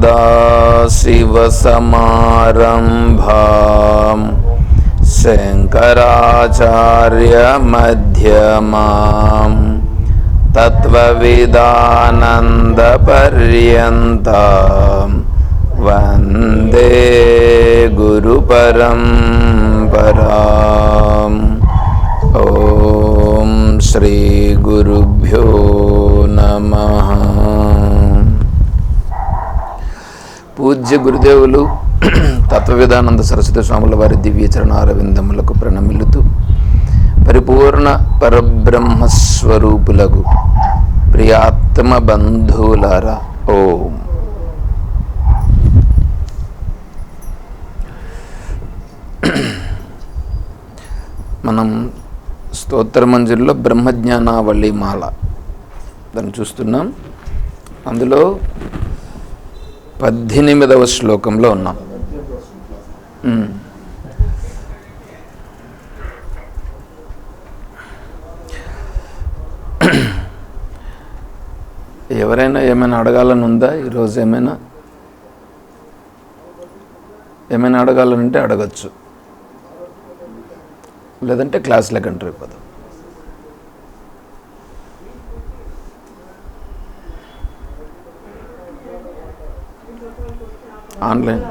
सदाशिवसमारम्भां शङ्कराचार्यमध्यमां तत्त्वविदानन्दपर्यन्तां वंदे गुरुपरम्पराम्। ॐ श्रीगुरुभ्यो नमः। పూజ్య గురుదేవులు తత్వవిధానంద సరస్వతి స్వాముల వారి దివ్య చరణారవిందములకు ప్రణమిల్లుతూ పరిపూర్ణ పరబ్రహ్మస్వరూపులకు ప్రియాత్మ బంధువులారా. ఓం. మనం స్తోత్ర మంజుల్లో బ్రహ్మజ్ఞానావళి మాల దాన్ని చూస్తున్నాం. అందులో పద్దెనిమిదవ శ్లోకంలో ఉన్నాం. ఎవరైనా ఏమైనా అడగాలని ఉందా? ఈరోజు ఏమైనా? ఏమైనా అడగాలని ఉంటే అడగచ్చు. లేదంటే క్లాసులకు ఎంటర్ అయిపోదాం ఆన్లైన్ మౌల్యం విశిష్టత చెప్పండి గురు గురు పౌర్ణమి రోజు గురువులకి పూజలు అంటారు కదా అది ఎలా ఎందుకు ఎలా చేయాలి విశిష్టత చె- విశిష్టత చెప్పండి ఆన్లైన్.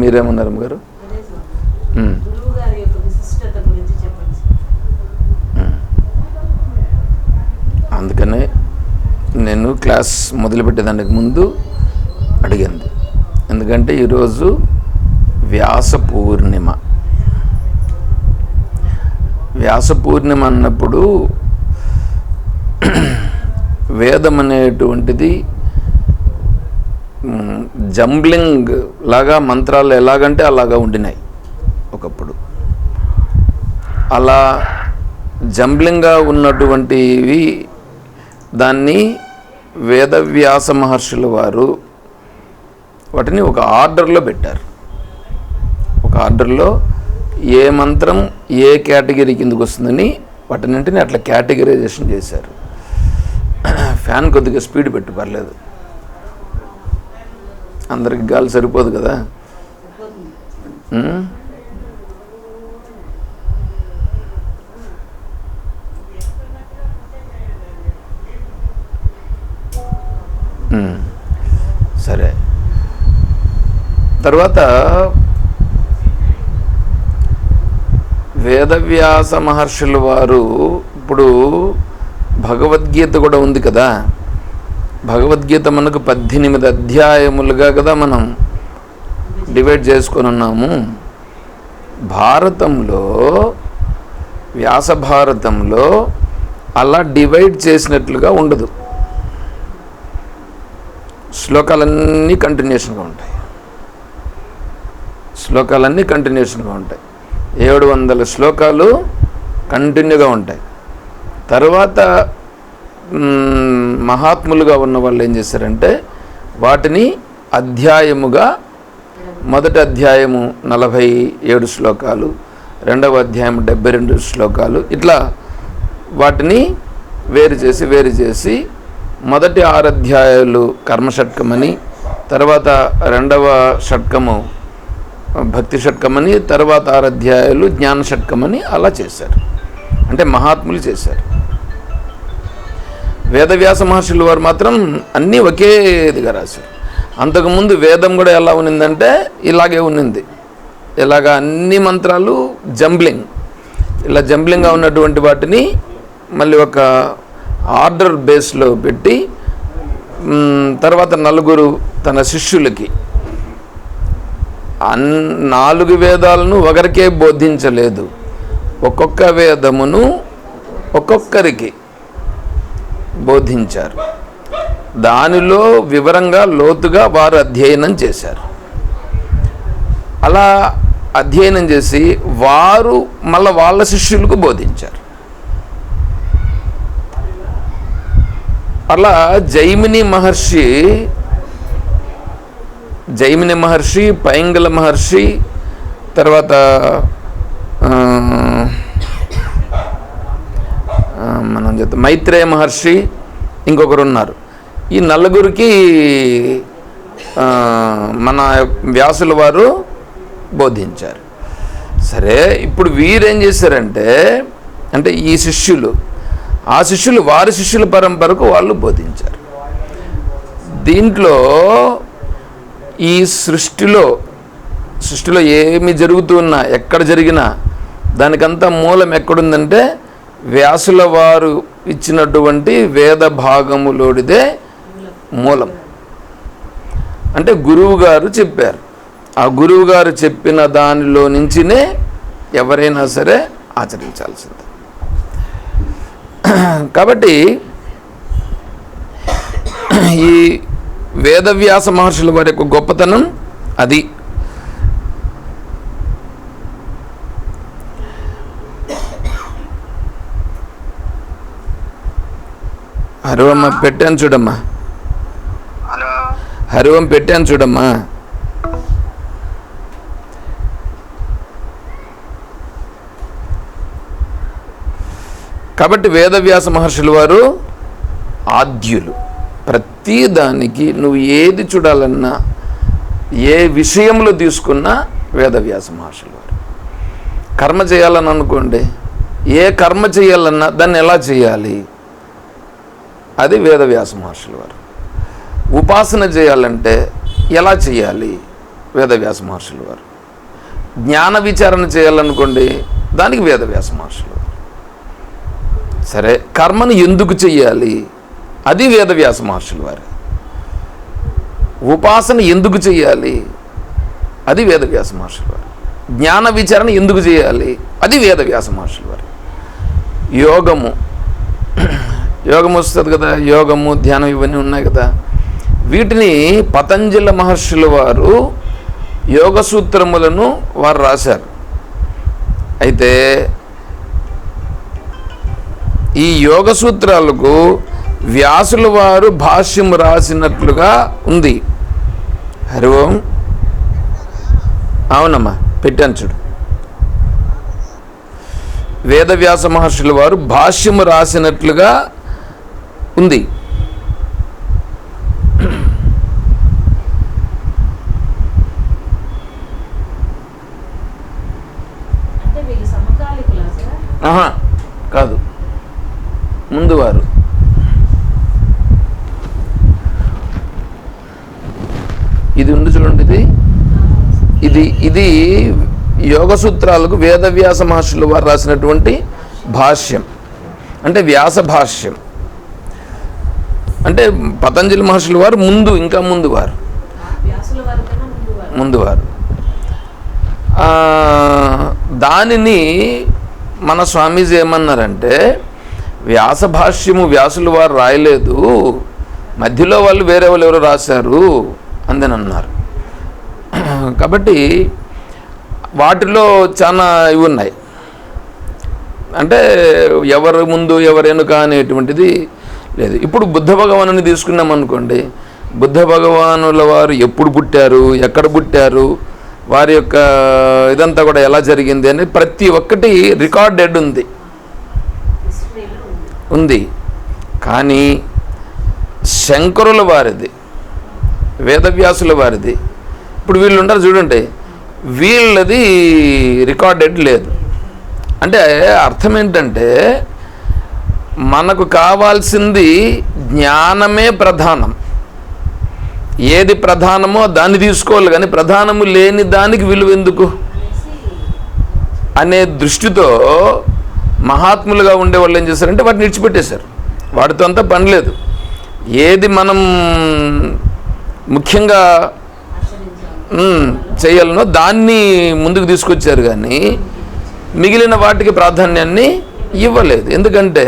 మీరేమన్నారు అమ్మగారు? అందుకనే నేను క్లాస్ మొదలుపెట్టేదానికి ముందు అడిగింది. ఎందుకంటే ఈరోజు వ్యాస పూర్ణిమ వ్యాస పూర్ణిమ అన్నప్పుడు వేదం అనేటువంటిది జంబ్లింగ్ లాగా మంత్రాలు ఎలాగంటే అలాగా ఉండినాయి ఒకప్పుడు. అలా జంబ్లింగ్గా ఉన్నటువంటివి దాన్ని వేదవ్యాస మహర్షుల వారు వాటిని ఒక ఆర్డర్లో పెట్టారు. ఆర్డర్లో ఏ మంత్రం ఏ కేటగిరీ కిందకు వస్తుందని వాటినింటిని అట్లా కేటగిరైజేషన్ చేశారు. ఫ్యాన్ కొద్దిగా స్పీడ్ పెట్టు పర్లేదు. అందరికి గాలి సరిపోదు కదా? సరే. తర్వాత వేదవ్యాస మహర్షుల వారు ఇప్పుడు భగవద్గీత కూడా ఉంది కదా. భగవద్గీత మనకు పద్దెనిమిది అధ్యాయములుగా కదా మనం డివైడ్ చేసుకొని ఉన్నాము. భారతంలో వ్యాస భారతంలో అలా డివైడ్ చేసినట్లుగా ఉండదు. శ్లోకాలన్నీ కంటిన్యూషన్గా ఉంటాయి. శ్లోకాలన్నీ కంటిన్యూషన్గా ఉంటాయి. ఏడు వందల శ్లోకాలు కంటిన్యూగా ఉంటాయి. తర్వాత మహాత్ములుగా ఉన్న వాళ్ళు ఏం చేశారంటే వాటిని అధ్యాయముగా మొదటి అధ్యాయము నలభై ఏడు శ్లోకాలు రెండవ అధ్యాయం డెబ్బై రెండు శ్లోకాలు ఇట్లా వాటిని వేరు చేసి వేరు చేసి మొదటి ఆరు అధ్యాయాలు కర్మషట్కమని తర్వాత రెండవ షట్కము భక్తి షట్కమని తర్వాత ఆరు అధ్యాయాలు జ్ఞాన షట్కమని అలా చేశారు. అంటే మహాత్ములు చేశారు. వేదవ్యాస మహర్షులు వారు మాత్రం అన్నీ ఒకే ఇదిగా రాశారు. అంతకుముందు వేదం కూడా ఎలా ఉన్నిందంటే ఇలాగే ఉన్నింది. ఇలాగా అన్ని మంత్రాలు జంబ్లింగ్. ఇలా జంబ్లింగ్గా ఉన్నటువంటి వాటిని మళ్ళీ ఒక ఆర్డర్ బేస్లో పెట్టి తర్వాత నలుగురు తన శిష్యులకి అన్ నాలుగు వేదాలను ఒకరికే బోధించలేదు. ఒక్కొక్క వేదమును ఒక్కొక్కరికి బోధించారు. దానిలో వివరంగా లోతుగా వారు అధ్యయనం చేశారు. అలా అధ్యయనం చేసి వారు మళ్ళా వాళ్ళ శిష్యులకు బోధించారు. అలా జైమిని మహర్షి జైమిని మహర్షి పైంగల మహర్షి తర్వాత మనం చెప్తాం మైత్రేయ మహర్షి ఇంకొకరు ఉన్నారు ఈ నలుగురికి మన వ్యాసుల వారు బోధించారు. సరే ఇప్పుడు వీరేం చేశారంటే అంటే ఈ శిష్యులు ఆ శిష్యులు వారి శిష్యుల పరంపరకు వాళ్ళు బోధించారు. దీంట్లో ఈ సృష్టిలో సృష్టిలో ఏమి జరుగుతున్నా ఎక్కడ జరిగినా దానికంతా మూలం ఎక్కడుందంటే వ్యాసుల వారు ఇచ్చినటువంటి వేద భాగములోడిదే మూలం. అంటే గురువు గారు చెప్పారు. ఆ గురువు గారు చెప్పిన దానిలో నుంచినే ఎవరైనా సరే ఆచరించాల్సింది. కాబట్టి ఈ వేదవ్యాస మహర్షుల వారి యొక్క గొప్పతనం అది. హరివమ్మ పెట్టాను చూడమ్మా. హరివం పెట్టాను చూడమ్మా. కాబట్టి వేదవ్యాస మహర్షుల వారు ఆద్యులు. ప్రతి దానికి నువ్వు ఏది చూడాలన్నా ఏ విషయంలో తీసుకున్నా వేదవ్యాస మహర్షులు వారు. కర్మ చేయాలని అనుకోండి ఏ కర్మ చేయాలన్నా దాన్ని ఎలా చేయాలి? అది వేదవ్యాస మహర్షులు వారు. ఉపాసన చేయాలంటే ఎలా చేయాలి? వేదవ్యాస మహర్షులు వారు. జ్ఞాన విచారణ చేయాలనుకోండి దానికి వేదవ్యాస మహర్షులు వారు. సరే కర్మను ఎందుకు చెయ్యాలి అది వేదవ్యాస మహర్షులు వారు. ఉపాసన ఎందుకు చేయాలి? అది వేదవ్యాస మహర్షులు వారు. జ్ఞాన విచారణ ఎందుకు చేయాలి? అది వేదవ్యాస మహర్షులు వారు. యోగము. యోగం వస్తుంది కదా యోగము ధ్యానం ఇవన్నీ ఉన్నాయి కదా. వీటిని పతంజల మహర్షుల వారు యోగ సూత్రములను వారు రాశారు. అయితే ఈ యోగ సూత్రాలకు వ్యాసుల వారు భాష్యం రాసినట్లుగా ఉంది. హరి ఓం. అవునమ్మా పెట్టాను చూడు. వేదవ్యాస మహర్షుల వారు భాష్యము రాసినట్లుగా ఉంది. కాదు. ముందు ఇది ఉంది చూడండి ఇది. ఇది ఇది యోగ సూత్రాలకు వేదవ్యాస మహర్షులు వారు రాసినటువంటి భాష్యం. అంటే వ్యాస భాష్యం. అంటే పతంజలి మహర్షుల వారు ముందు ఇంకా ముందు వారు. ముందు వారు. దానిని మన స్వామీజీ ఏమన్నారంటే వ్యాస భాష్యము వ్యాసులు వారు రాయలేదు. మధ్యలో వాళ్ళు వేరే వాళ్ళు ఎవరు రాశారు. అందని అన్నారు కాబట్టి వాటిలో చాలా ఇవి ఉన్నాయి అంటే ఎవరు ముందు ఎవరు వెనుక అనేటువంటిది లేదు. ఇప్పుడు బుద్ధ భగవానుని తీసుకున్నాం అనుకోండి. బుద్ధ భగవానుల వారు ఎప్పుడు పుట్టారు ఎక్కడ పుట్టారు వారి యొక్క ఇదంతా కూడా ఎలా జరిగింది అని ప్రతి ఒక్కటి రికార్డెడ్ ఉంది. ఉంది. కానీ శంకరుల వారిది. వేదవ్యాసుల వారిది. ఇప్పుడు వీళ్ళు ఉంటారు చూడండి వీళ్ళది రికార్డెడ్ లేదు. అంటే అర్థం ఏంటంటే మనకు కావాల్సింది జ్ఞానమే ప్రధానం. ఏది ప్రధానమో దాన్ని తీసుకోవాలి కానీ ప్రధానము లేని దానికి విలువ ఎందుకు? అనే దృష్టితో మహాత్ములుగా ఉండే వాళ్ళు ఏం చేశారంటే వాటిని విడిచిపెట్టేశారు. వాటితో అంతా పని లేదు. ఏది మనం ముఖ్యంగా చేయాలనో దాన్ని ముందుకు తీసుకొచ్చారు కానీ మిగిలిన వాటికి ప్రాధాన్యాన్ని ఇవ్వలేదు. ఎందుకంటే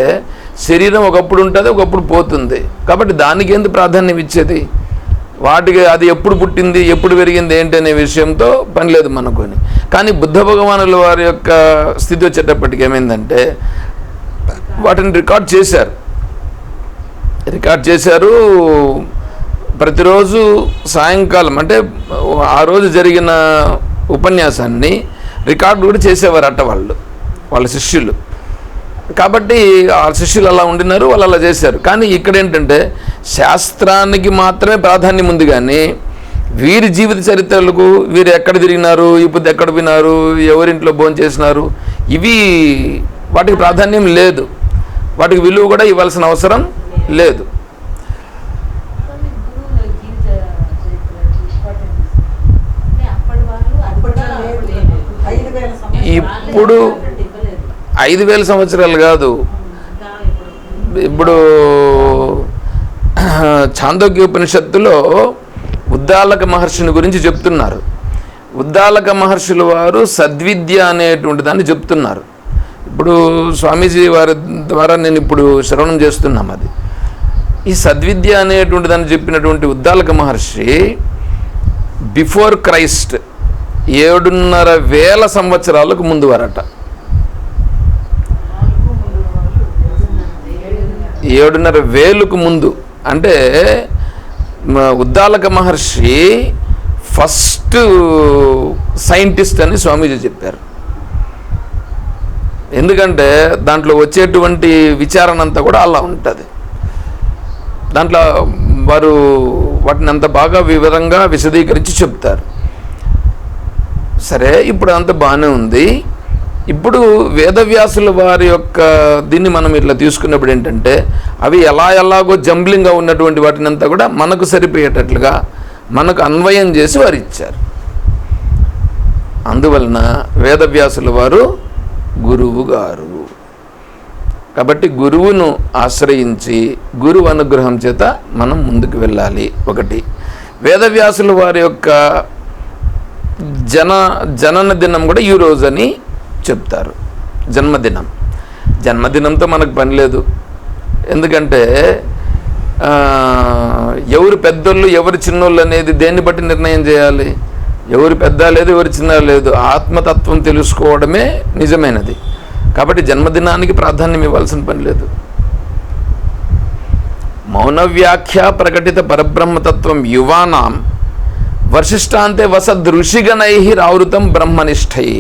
శరీరం ఒకప్పుడు ఉంటుంది ఒకప్పుడు పోతుంది. కాబట్టి దానికి ఎందుకు ప్రాధాన్యం ఇచ్చేది? వాటికి అది ఎప్పుడు పుట్టింది ఎప్పుడు పెరిగింది ఏంటి అనే విషయంతో పని లేదు మనకొని కానీ బుద్ధ భగవానుల వారి యొక్క స్థితి వచ్చేటప్పటికి ఏమైందంటే వాటిని రికార్డ్ చేశారు. రికార్డ్ చేశారు ప్రతిరోజు సాయంకాలం అంటే ఆ రోజు జరిగిన ఉపన్యాసాన్ని రికార్డు కూడా చేసేవారు అట్ట వాళ్ళు వాళ్ళ శిష్యులు. కాబట్టి ఆ శిష్యులు అలా ఉండినారు వాళ్ళు అలా చేశారు. కానీ ఇక్కడ ఏంటంటే శాస్త్రానికి మాత్రమే ప్రాధాన్యం ఉంది కానీ వీరి జీవిత చరిత్రలకు వీరు ఎక్కడ తిరిగినారు ఇప్పుడు ఎక్కడ విన్నారు ఎవరింట్లో భోజనం చేసినారు ఇవి వాటికి ప్రాధాన్యం లేదు. వాటికి విలువ కూడా ఇవ్వాల్సిన అవసరం లేదు కొన్ని గురువుల జీవిత చరిత్ర ఇంపార్టెంట్ అంటే అప్పటి వాళ్ళు అప్పట్లో అప్పట్లో లేదు. ఐదు వేల సంవత్సరాలు. ఇప్పుడు ఐదు వేల సంవత్సరాలు కాదు. ఇప్పుడు చాందోగ్య ఉపనిషత్తులో ఉద్దాలక మహర్షిని గురించి చెప్తున్నారు. ఉద్దాలక మహర్షుల వారు సద్విద్య అనేటువంటి దాన్ని చెప్తున్నారు. ఇప్పుడు స్వామీజీ వారి ద్వారా నేను ఇప్పుడు శ్రవణం చేస్తున్నాం అది. ఈ సద్విద్య అనేటువంటి దాన్ని చెప్పినటువంటి ఉద్దాలక మహర్షి బిఫోర్ క్రైస్ట్ ఏడున్నర వేల సంవత్సరాలకు ముందు వారట. ఏడున్నర వేలకు ముందు. అంటే ఉద్దాలక మహర్షి ఫస్ట్ సైంటిస్ట్ అని స్వామీజీ చెప్పారు. ఎందుకంటే దాంట్లో వచ్చేటువంటి విచారణ అంతా కూడా అలా ఉంటుంది. దాంట్లో వారు వాటిని అంత బాగా వివరంగా విశదీకరించి చెప్తారు. సరే ఇప్పుడు అంత బాగానే ఉంది. ఇప్పుడు వేదవ్యాసుల వారి యొక్క దీన్ని మనం ఇట్లా తీసుకున్నప్పుడు ఏంటంటే అవి ఎలా ఎలాగో జంబ్లింగ్గా ఉన్నటువంటి వాటిని అంతా కూడా మనకు సరిపోయేటట్లుగా మనకు అన్వయం చేసి వారు ఇచ్చారు. అందువలన వేదవ్యాసుల వారు గురువు గారు. కాబట్టి గురువును ఆశ్రయించి గురువు అనుగ్రహం చేత మనం ముందుకు వెళ్ళాలి. ఒకటి వేదవ్యాసుల వారి యొక్క జన జనన దినం కూడా ఈ రోజని చెప్తారు. జన్మదినం. జన్మదినంతో మనకు పని లేదు. ఎందుకంటే ఎవరు పెద్దోళ్ళు ఎవరు చిన్నోళ్ళు అనేది దేన్ని బట్టి నిర్ణయం చేయాలి? ఎవరు పెద్ద లేదు ఎవరు చిన్న లేదు ఆత్మతత్వం తెలుసుకోవడమే నిజమైనది. కాబట్టి జన్మదినానికి ప్రాధాన్యం ఇవ్వాల్సిన పని లేదు. మౌనవ్యాఖ్య ప్రకటిత పరబ్రహ్మతత్వం యువానాం. వర్షిష్టాంతే వసద్ ఋషిగణై రావృతం బ్రహ్మనిష్టై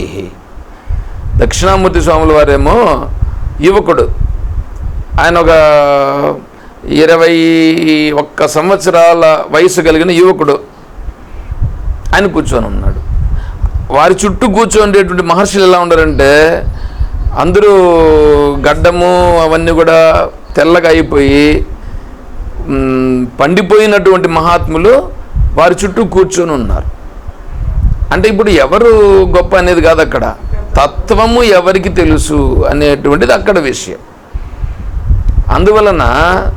దక్షిణామూర్తి స్వాముల వారేమో యువకుడు. ఆయన ఒక ఇరవై ఒక్క సంవత్సరాల వయసు కలిగిన యువకుడు. ఆయన కూర్చొని ఉన్నాడు. వారి చుట్టూ కూర్చోండేటువంటి మహర్షులు ఎలా ఉండారంటే అందరూ గడ్డము అవన్నీ కూడా తెల్లగా అయిపోయి పండిపోయినటువంటి మహాత్ములు వారి చుట్టూ కూర్చొని ఉన్నారు. అంటే ఇప్పుడు ఎవరు గొప్ప అనేది కాదు అక్కడ. తత్వము ఎవరికి తెలుసు అనేటువంటిది అక్కడ విషయం. అందువలన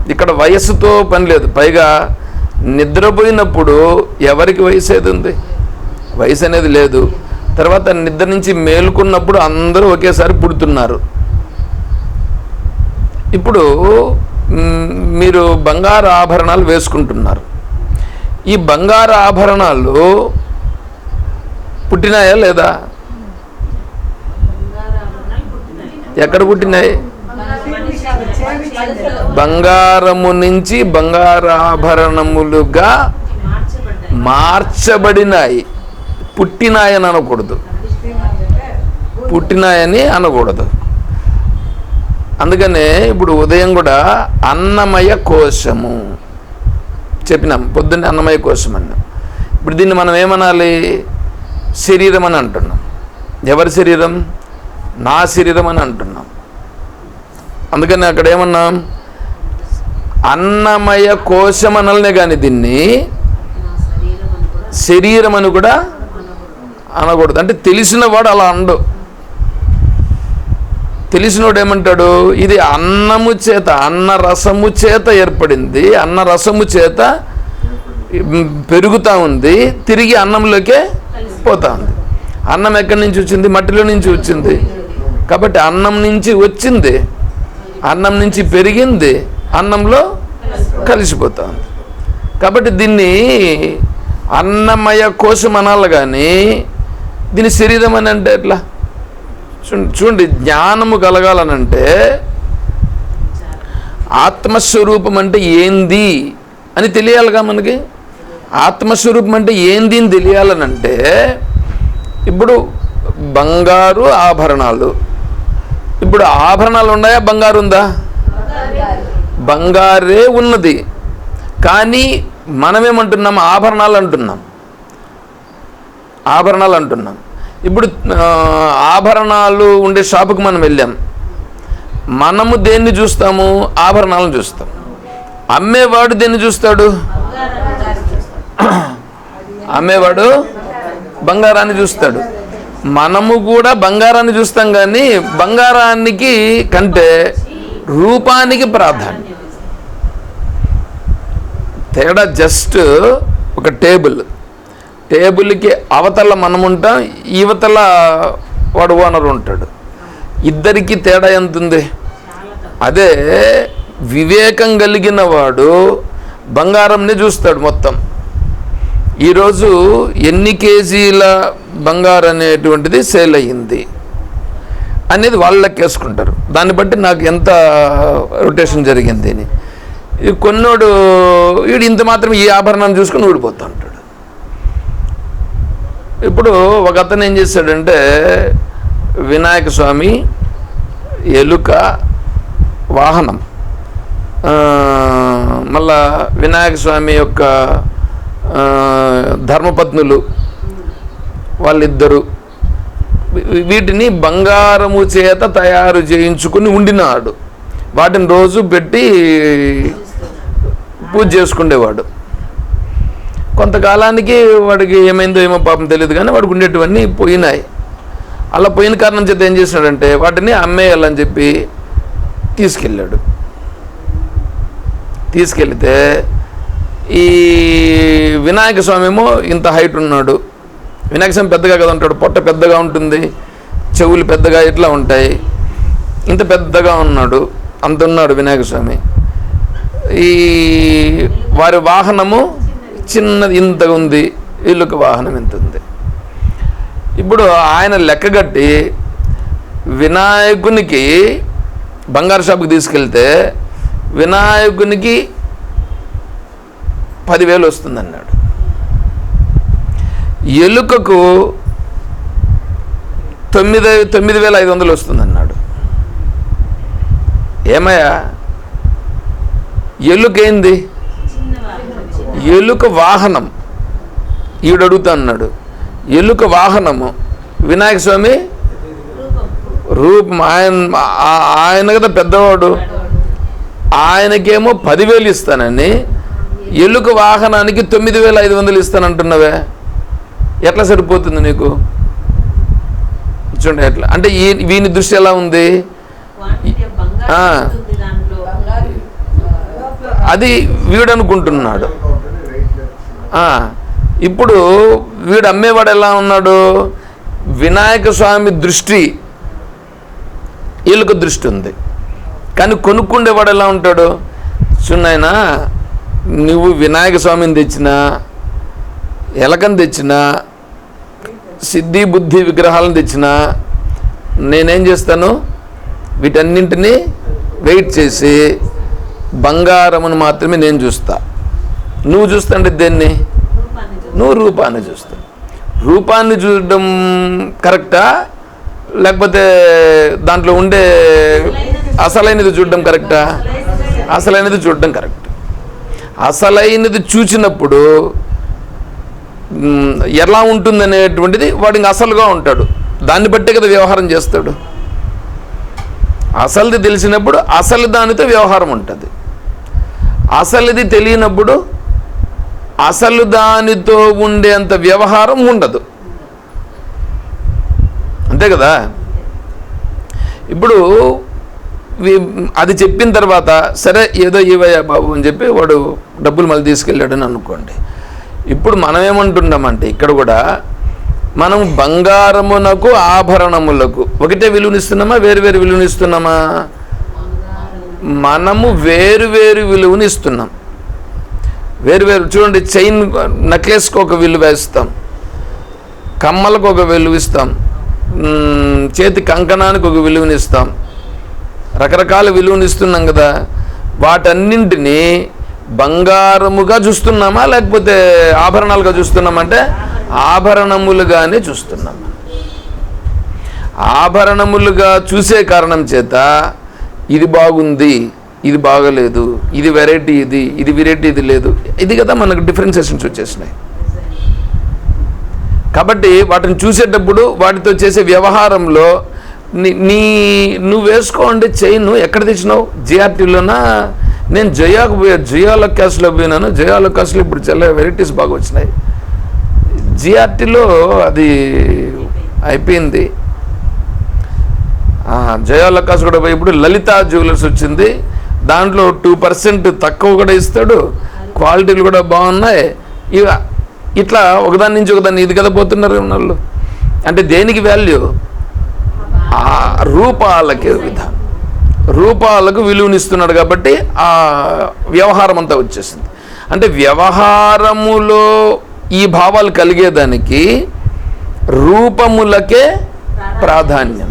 ఇక్కడ వయస్సుతో పని లేదు. పైగా నిద్రపోయినప్పుడు ఎవరికి వయసు ఏది ఉంది? వయసు అనేది లేదు. తర్వాత నిద్ర నుంచి మేలుకున్నప్పుడు అందరూ ఒకేసారి పుడుతున్నారు. ఇప్పుడు మీరు బంగారు ఆభరణాలు వేసుకుంటున్నారు. ఈ బంగారు ఆభరణాలు పుట్టినాయా లేదా? ఎక్కడ పుట్టినాయి? బంగారము నుంచి బంగారాభరణములుగా మార్చబడినాయి. పుట్టినాయని అనకూడదు. పుట్టినాయని అనకూడదు. అందుకనే ఇప్పుడు ఉదయం కూడా అన్నమయ కోశము. చెప్పినాం పొద్దున్నే అన్నమయ కోశం అన్నాం. ఇప్పుడు దీన్ని మనం ఏమనాలి? శరీరం అని అంటున్నాం. ఎవరి శరీరం? నా శరీరం అని అంటున్నాం. అందుకని అక్కడ ఏమన్నాం? అన్నమయ కోశం అనలనే కానీ దీన్ని శరీరం అని కూడా అనకూడదు. అంటే తెలిసిన వాడు అలా అండు తెలిసినోడు ఏమంటాడు ఇది అన్నము చేత అన్న రసము చేత ఏర్పడింది. అన్న రసము చేత పెరుగుతూ ఉంది. తిరిగి అన్నంలోకే పోతా ఉంది. అన్నం ఎక్కడి నుంచి వచ్చింది? మట్టిలో నుంచి వచ్చింది. కాబట్టి అన్నం నుంచి వచ్చింది. అన్నం నుంచి పెరిగింది. అన్నంలో కలిసిపోతా ఉంది. కాబట్టి దీన్ని అన్నమయ కోశం అనాలి కానీ దీని శరీరం అని అంటే ఎట్లా? చూడండి చూడండి జ్ఞానము కలగాలనంటే ఆత్మస్వరూపం అంటే ఏంది అని తెలియాలిగా మనకి? ఆత్మస్వరూపం అంటే ఏంది అని తెలియాలనంటే ఇప్పుడు బంగారు ఆభరణాలు. ఇప్పుడు ఆభరణాలు ఉన్నాయా? బంగారు ఉందా? బంగారే ఉన్నది. కానీ మనమేమంటున్నాం? ఆభరణాలు అంటున్నాం. ఆభరణాలు అంటున్నాం. ఇప్పుడు ఆభరణాలు ఉండే షాపుకి మనం వెళ్ళాం. మనము దేన్ని చూస్తాము? ఆభరణాలను చూస్తాం. అమ్మేవాడు దేన్ని చూస్తాడు? అమ్మేవాడు బంగారాన్ని చూస్తాడు. మనము కూడా బంగారాన్ని చూస్తాం కానీ బంగారానికి కంటే రూపానికి ప్రాధాన్యం. తేడా జస్ట్ ఒక టేబుల్. టేబుల్కి అవతల మనం ఉంటాం యువతల వాడు ఓనర్ ఉంటాడు. ఇద్దరికి తేడా ఎంత ఉంది అదే వివేకం కలిగిన వాడు బంగారంని చూస్తాడు మొత్తం. ఈరోజు ఎన్ని కేజీల బంగారు అనేటువంటిది సేల్ అయ్యింది అనేది వాళ్ళు దాన్ని బట్టి నాకు ఎంత రొటేషన్ జరిగింది అని. ఈ కొన్నోడు వీడు ఇంత మాత్రం ఈ ఆభరణాన్ని చూసుకుని ఊడిపోతూ ఉంటాడు ఇప్పుడు ఒక అతను ఏం చేశాడంటే వినాయక స్వామి ఎలుక వాహనం. మళ్ళా వినాయక స్వామి యొక్క ధర్మపత్నులు వాళ్ళిద్దరు వీటిని బంగారము చేత తయారు చేయించుకుని ఉండినాడు. వాటిని రోజు పెట్టి పూజ చేసుకునేవాడు కొంతకాలానికి వాడికి ఏమైందో ఏమో పాపం తెలియదు కానీ వాడికి ఉండేటివన్నీ పోయినాయి. అలా పోయిన కారణం చేత ఏం చేసినాడంటే వాటిని అమ్మేయాలని చెప్పి తీసుకెళ్ళాడు. తీసుకెళ్తే ఈ వినాయక స్వామి ఏమో ఇంత హైట్ ఉన్నాడు. వినాయక స్వామి పెద్దగా కదా ఉంటాడు పొట్ట పెద్దగా ఉంటుంది చెవులు పెద్దగా ఇట్లా ఉంటాయి. ఇంత పెద్దగా ఉన్నాడు అంత ఉన్నాడు వినాయక స్వామి. ఈ వారి వాహనము చిన్నది ఇంత ఉంది వీళ్ళకి వాహనం ఇంత ఉంది ఇప్పుడు ఆయన లెక్కగట్టి వినాయకునికి బంగారు షాపుకి తీసుకెళ్తే వినాయకునికి పదివేలు వస్తుందన్నాడు. ఎలుకకు తొమ్మిది తొమ్మిది వేల ఐదు వందలు వస్తుంది అన్నాడు ఏమయ్యా? ఎలుకేంది? ఎలుక వాహనం. ఈవిడ అడుగుతా అన్నాడు. ఎలుక వాహనము. వినాయక స్వామి? రూపం. ఆయన ఆయన కదా పెద్దవాడు. ఆయనకేమో పదివేలు ఇస్తానని. ఎలుక వాహనానికి తొమ్మిది వేల ఐదు వందలు ఇస్తానంటున్నావే. ఎట్లా సరిపోతుంది నీకు? చూడండి ఎట్లా. అంటే ఈ వీని దృష్టి ఎలా ఉంది? అది వీడు అనుకుంటున్నాడు ఆ, ఇప్పుడు వీడు అమ్మేవాడు ఎలా ఉన్నాడు? వినాయక స్వామి దృష్టి వీళ్ళకు దృష్టి ఉంది. కానీ కొనుక్కుండేవాడు ఎలా ఉంటాడు? చూనాయనా నువ్వు వినాయక స్వామిని తెచ్చినా ఎలకని తెచ్చినా సిద్ధి బుద్ధి విగ్రహాలను తెచ్చినా నేనేం చేస్తాను? వీటన్నింటినీ వెయిట్ చేసి బంగారమును మాత్రమే నేను చూస్తా. నువ్వు చూస్తుంటే దేన్ని? నువ్వు రూపాన్ని చూస్తావు రూపాన్ని చూడడం కరెక్టా? లేకపోతే దాంట్లో ఉండే అసలైనది చూడడం కరెక్టా? అసలైనది చూడడం కరెక్ట్. అసలైనది చూసినప్పుడు ఎలా ఉంటుంది అనేటువంటిది వాడు ఇంక అసలుగా ఉంటాడు. దాన్ని బట్టే కదా వ్యవహారం చేస్తాడు. అసలుది తెలిసినప్పుడు అసలు దానితో వ్యవహారం ఉంటుంది. అసలుది తెలియనప్పుడు అసలు దానితో ఉండేంత వ్యవహారం ఉండదు. అంతే కదా? ఇప్పుడు అది చెప్పిన తర్వాత సరే ఏదో ఇవయ్యా బాబు అని చెప్పి వాడు డబ్బులు మళ్ళీ తీసుకెళ్ళాడని అనుకోండి. ఇప్పుడు మనం ఏమంటున్నామంటే ఇక్కడ కూడా మనం బంగారమునకు ఆభరణములకు ఒకటే విలువనిస్తున్నామా వేరు వేరు విలువనిస్తున్నామా? మనము వేరు వేరు విలువని ఇస్తున్నాం వేరు వేరు చూడండి చైన్ నెక్లెస్కి ఒక విలువ ఇస్తాం కమ్మలకు ఒక విలువ ఇస్తాం. చేతి కంకణానికి ఒక విలువనిస్తాం రకరకాల విలువనిస్తున్నాం కదా. వాటన్నింటినీ బంగారముగా చూస్తున్నామా లేకపోతే ఆభరణాలుగా చూస్తున్నామంటే ఆభరణములుగానే చూస్తున్నాం. ఆభరణములుగా చూసే కారణం చేత ఇది బాగుంది. ఇది బాగలేదు ఇది వెరైటీ ఇది ఇది వెరైటీ ఇది లేదు. ఇది కదా మనకు డిఫరెన్సేషన్స్ వచ్చేసినాయి. కాబట్టి వాటిని చూసేటప్పుడు వాటితో చేసే వ్యవహారంలో నీ నీ నువ్వు వేసుకోండి చైన్ ఎక్కడ తెచ్చినావు? జిఆర్టీలోనా నేను జయాకు పోయా జయాలో క్యాస్లో పోయినాను. జయాలో క్యాస్లో ఇప్పుడు చాలా వెరైటీస్ బాగా వచ్చినాయి. జిఆర్టీలో అది అయిపోయింది. జయాలకాస్ కూడా పోయి ఇప్పుడు లలిత జ్యువెలర్స్ వచ్చింది. దాంట్లో టూ పర్సెంట్ తక్కువ కూడా ఇస్తాడు. క్వాలిటీలు కూడా బాగున్నాయి. ఇక ఇట్లా ఒకదాని నుంచి ఒకదాన్ని ఇది కదా పోతున్నారు వాళ్ళు అంటే దేనికి వాల్యూ ఆ రూపాలకి విధానం. రూపాలకు విలువనిస్తున్నాడు కాబట్టి ఆ వ్యవహారం అంతా వచ్చేసింది. అంటే వ్యవహారములో ఈ భావాలు కలిగేదానికి రూపములకే ప్రాధాన్యం.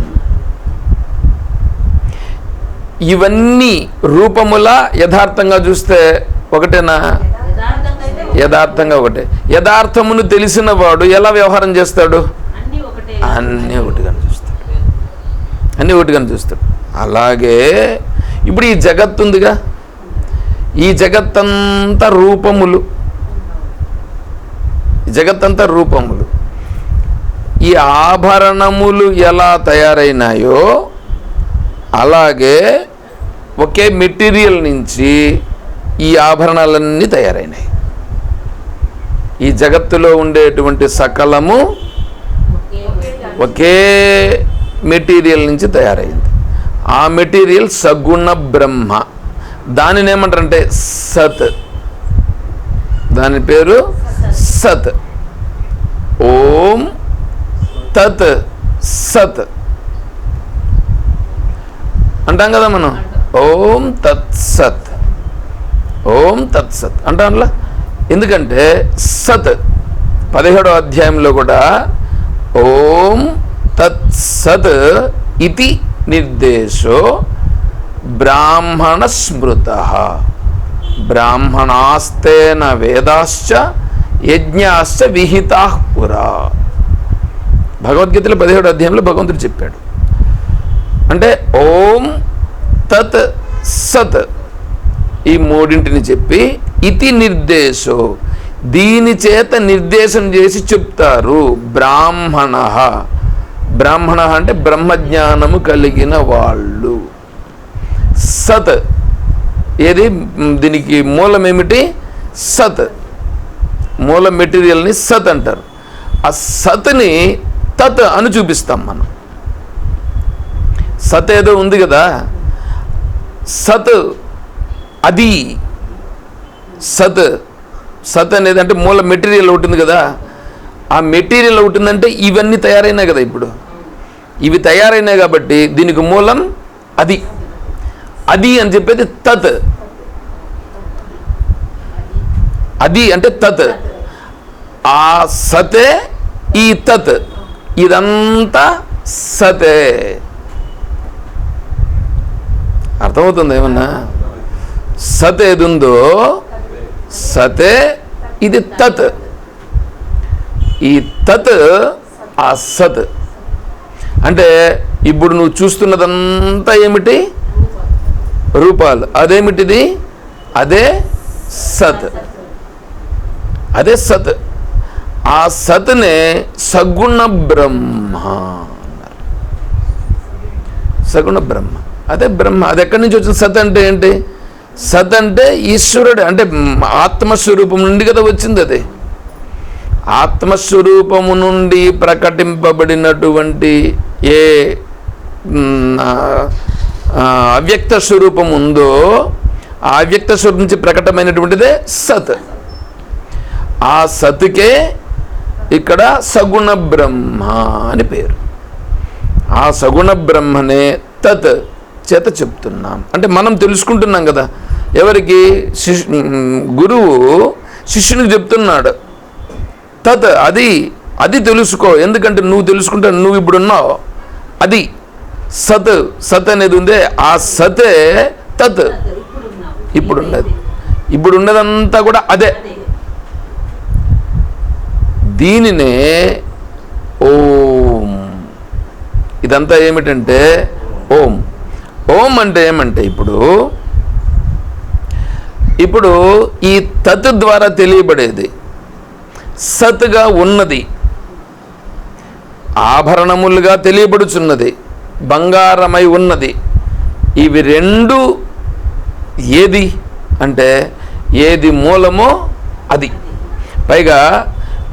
ఇవన్నీ రూపముల యథార్థంగా చూస్తే ఒకటేనా? యథార్థంగా ఒకటే. యథార్థమును తెలిసిన వాడు ఎలా వ్యవహారం చేస్తాడు? అన్నీ ఒకటిగా చూస్తాడు. అన్నీ ఒకటిగా చూస్తాడు. అలాగే ఇప్పుడు ఈ జగత్తు ఉందిగా. ఈ జగత్తంతా రూపములు. జగత్తంతా రూపములు. ఈ ఆభరణములు ఎలా తయారైనాయో అలాగే ఒకే మెటీరియల్ నుంచి ఈ ఆభరణాలన్నీ తయారైనాయి. ఈ జగత్తులో ఉండేటువంటి సకలము ఒకే మెటీరియల్ నుంచి తయారైంది. ఆ మెటీరియల్ సగుణ బ్రహ్మ. దానిని ఏమంటారంటే సత్. దాని పేరు సత్. ఓం తత్ సత్. అంటాం కదా మనం. ఓం తత్సత్. ఓం తత్సత్. అంటాంలా ఎందుకంటే సత్ పదిహేడో అధ్యాయంలో కూడా ఓం తత్సత్ ఇది నిర్దేశో బ్రాహ్మణ స్మృత. బ్రాహ్మణాస్తేన వేదాశ్చ యజ్ఞాశ్చ విహితా పురా. భగవద్గీతలో పదిహేడు అధ్యాయంలో భగవంతుడు చెప్పాడు. అంటే ఓం తత్ సత్. ఈ మూడింటిని చెప్పి ఇతి నిర్దేశో. దీని చేత నిర్దేశం చేసి చెప్తారు బ్రాహ్మణ. బ్రాహ్మణ అంటే బ్రహ్మజ్ఞానము కలిగిన వాళ్ళు. సత్. ఏది? దీనికి మూలం ఏమిటి? సత్. మూల మెటీరియల్ని సత్ అంటారు. ఆ సత్ని తత్ అని చూపిస్తాం మనం. సత్ ఏదో ఉంది కదా? సత్ అది సత్. సత్ అనేది అంటే మూల మెటీరియల్ ఉంటుంది కదా ఆ మెటీరియల్ ఉంటుందంటే ఇవన్నీ తయారైనాయి కదా ఇప్పుడు. ఇవి తయారైనాయి కాబట్టి దీనికి మూలం అది అది అని చెప్పేది తత్. అది అంటే తత్. ఆ సతే ఈ తత్. ఇదంతా సతే. అర్థమవుతుంది ఏమన్నా? సత్ ఏది ఉందో సతే ఇది తత్. ఈ తత్ ఆ సత్. అంటే ఇప్పుడు నువ్వు చూస్తున్నదంతా ఏమిటి? రూపాలు. అదేమిటిది? అదే సత్. అదే సత్. ఆ సత్నే సగుణ బ్రహ్మ అన్నారు. సగుణ బ్రహ్మ. అదే బ్రహ్మ అది ఎక్కడి నుంచి వచ్చిన సత్ అంటే ఏంటి? సత్ అంటే ఈశ్వరుడు అంటే ఆత్మస్వరూపం నుండి కదా వచ్చింది అది. ఆత్మస్వరూపము నుండి ప్రకటింపబడినటువంటి ఏ అవ్యక్త స్వరూపం ఉందో ఆ అవ్యక్త స్వరూపం నుంచి ప్రకటమైనటువంటిదే సత్. ఆ సత్కే ఇక్కడ సగుణ బ్రహ్మ అని పేరు. ఆ సగుణ బ్రహ్మనే తత్. చేత చెప్తున్నాం. అంటే మనం తెలుసుకుంటున్నాం కదా ఎవరికి? శిష్ గురువు శిష్యునికి చెప్తున్నాడు. తత్ అది అది తెలుసుకో. ఎందుకంటే నువ్వు తెలుసుకుంటే నువ్వు ఇప్పుడున్నావు అది సత్ సత్ అనేది ఉందే ఆ సతే తత్. ఇప్పుడున్నది. ఇప్పుడున్నదంతా ఇప్పుడు ఉన్నదంతా కూడా అదే. దీనినే ఓం. ఇదంతా ఏమిటంటే ఓం. ఓం అంటే ఏమంటే ఇప్పుడు ఇప్పుడు ఈ తత్ ద్వారా తెలియబడేది. సత్గా ఉన్నది. ఆభరణములుగా తెలియబడుచున్నది. బంగారమై ఉన్నది. ఇవి రెండు ఏది? అంటే ఏది మూలమో అది. పైగా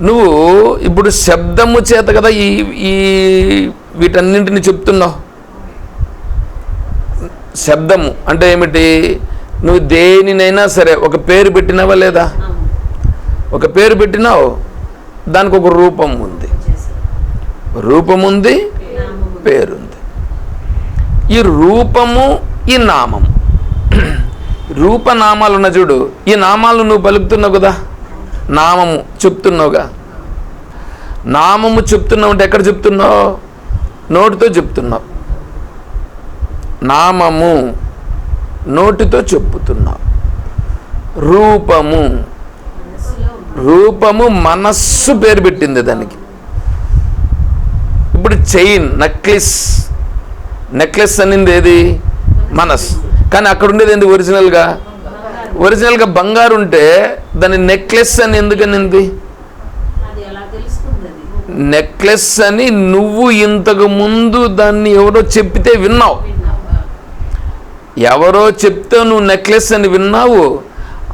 నువ్వు ఇప్పుడు శబ్దము చేత కదా ఈ ఈ వీటన్నింటిని చెప్తున్నావు. శబ్దము అంటే ఏమిటి? నువ్వు దేనినైనా సరే ఒక పేరు పెట్టినావా లేదా? ఒక పేరు పెట్టినావు దానికి ఒక రూపం ఉంది. రూపం ఉంది నామము పేరుంది. ఈ రూపము ఈ నామం. రూపనామాలు ఉన్న చూడు ఈ నామాలు నువ్వు పలుకుతున్నావు కదా? నామము చెప్తున్నావుగా? నామము చెప్తున్నావు అంటే ఎక్కడ చెప్తున్నావు? నోటితో చెప్తున్నావు. నామము నోటితో చెప్పుతున్నా. రూపము. రూపము మనస్సు పేరు పెట్టింది దానికి. ఇప్పుడు చైన్ నెక్లెస్. నెక్లెస్ అనింది ఏది? మనస్ కానీ అక్కడ ఉండేది ఏంది ఒరిజినల్గా? ఒరిజినల్గా బంగారు ఉంటే దాని నెక్లెస్ అని ఎందుకనింది నెక్లెస్ అని నువ్వు ఇంతకు ముందు దాన్ని ఎవరో చెప్తే విన్నావు. ఎవరో చెప్తే నువ్వు నెక్లెస్ అని విన్నావు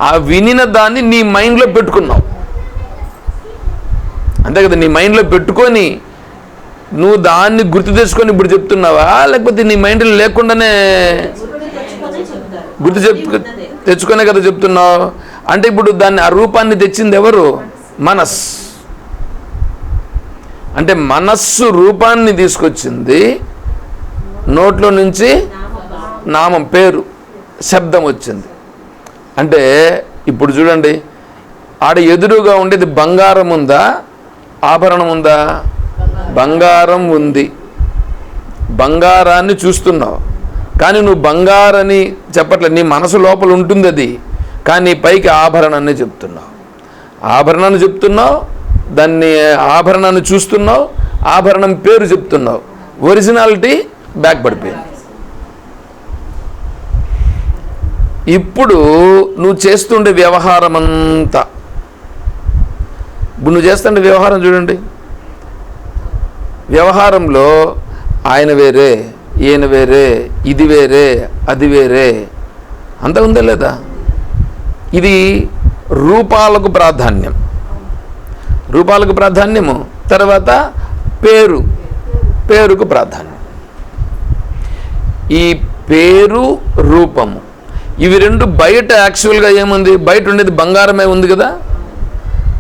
ఆ వినిన దాన్ని నీ మైండ్లో పెట్టుకున్నావు. అంతే కదా నీ మైండ్లో పెట్టుకొని నువ్వు దాన్ని గుర్తు తెచ్చుకొని ఇప్పుడు చెప్తున్నావా? లేకపోతే నీ మైండ్లో లేకుండానే గుర్తు చెప్పు తెచ్చుకునే కదా చెప్తున్నావు? అంటే ఇప్పుడు దాన్ని ఆ రూపాన్ని తెచ్చింది ఎవరు? మనస్. అంటే మనస్సు రూపాన్ని తీసుకొచ్చింది నోట్లో నుంచి నామం పేరు శబ్దం వచ్చింది. అంటే ఇప్పుడు చూడండి ఆడ ఎదురుగా ఉండేది బంగారం ఉందా ఆభరణం ఉందా? బంగారం ఉంది. బంగారాన్ని చూస్తున్నావు. కానీ నువ్వు బంగారని చెప్పట్లేదు నీ మనసు లోపల ఉంటుంది అది. కానీ పైకి ఆభరణాన్ని చెప్తున్నావు. ఆభరణాన్ని చెప్తున్నావు దాన్ని ఆభరణాన్ని చూస్తున్నావు ఆభరణం పేరు చెప్తున్నావు. ఒరిజినాలిటీ బ్యాక్ పడిపోయింది. ఇప్పుడు నువ్వు చేస్తుండే వ్యవహారం అంతా ఇప్పుడు నువ్వు చేస్తుండే వ్యవహారం చూడండి. వ్యవహారంలో ఆయన వేరే ఈయన వేరే ఇది వేరే అది వేరే. అంత ఉందా లేదా? ఇది రూపాలకు ప్రాధాన్యం. రూపాలకు ప్రాధాన్యము తర్వాత పేరు. పేరుకు ప్రాధాన్యం. ఈ పేరు రూపము. ఇవి రెండు బయట యాక్చువల్గా ఏముంది? బయట ఉండేది బంగారమే ఉంది కదా?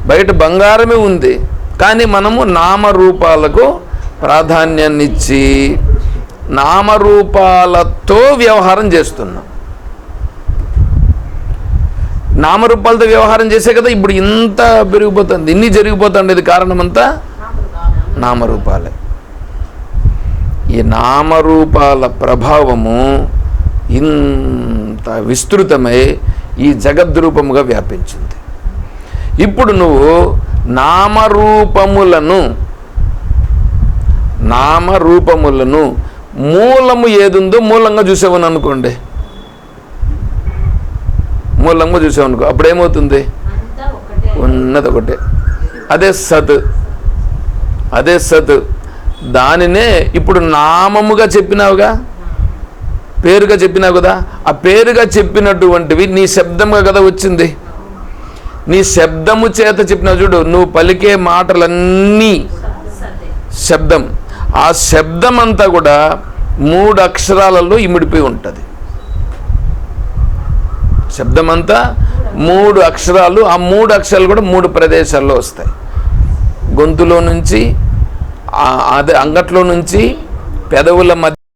బయట బంగారమే ఉంది. కానీ మనము నామరూపాలకు ప్రాధాన్యాన్ని ఇచ్చి నామరూపాలతో వ్యవహారం చేస్తున్నాం. నామరూపాలతో వ్యవహారం చేసే కదా ఇప్పుడు ఇంత పెరిగిపోతుంది. ఇన్ని జరిగిపోతుండేది కారణమంతా నామరూపాలే. ఈ నామరూపాల ప్రభావము ఇంత విస్తృతమై ఈ జగద్రూపముగా వ్యాపించింది. ఇప్పుడు నువ్వు నామరూపములను నామరూపములను మూలము ఏదుందో మూలంగా చూసావని అనుకోండి. మూలంగా చూసావనుకో అప్పుడు ఏమవుతుంది ఉన్నది ఒకటే. అదే సత్. అదే సత్. దానినే ఇప్పుడు నామముగా చెప్పినావుగా? పేరుగా చెప్పినావు కదా ఆ పేరుగా చెప్పినటువంటివి నీ శబ్దంగా కదా వచ్చింది. నీ శబ్దము చేత చెప్పిన చూడు నువ్వు పలికే మాటలన్నీ శబ్దం. ఆ శబ్దం అంతా కూడా మూడు అక్షరాలలో ఇమిడిపోయి ఉంటుంది. శబ్దం అంతా మూడు అక్షరాలు ఆ మూడు అక్షరాలు కూడా మూడు ప్రదేశాల్లో వస్తాయి. గొంతులో నుంచి అదే అంగట్లో నుంచి పెదవుల మధ్య